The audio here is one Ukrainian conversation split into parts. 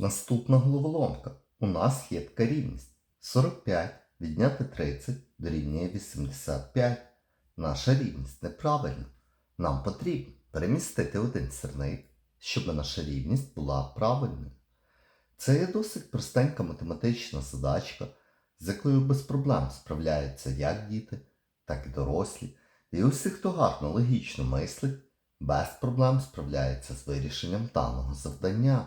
Наступна головоломка. У нас є така рівність. 45 відняти 30 дорівнює 85. Наша рівність неправильна. Нам потрібно перемістити один сірник, щоб наша рівність була правильною. Це є досить простенька математична задачка, з якою без проблем справляються як діти, так і дорослі. І усі, хто гарно логічно мислить, без проблем справляється з вирішенням даного завдання.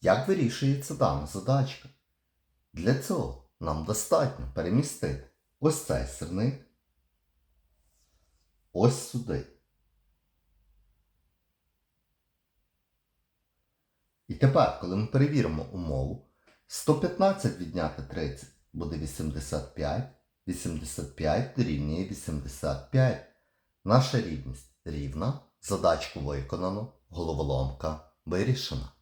Як вирішується дана задачка? Для цього нам достатньо перемістити ось цей сирник ось сюди. І тепер, коли ми перевіримо умову, 115 відняти 30 буде 85, 85 дорівнює 85. Наша рівність рівна, задачку виконано, головоломка вирішена.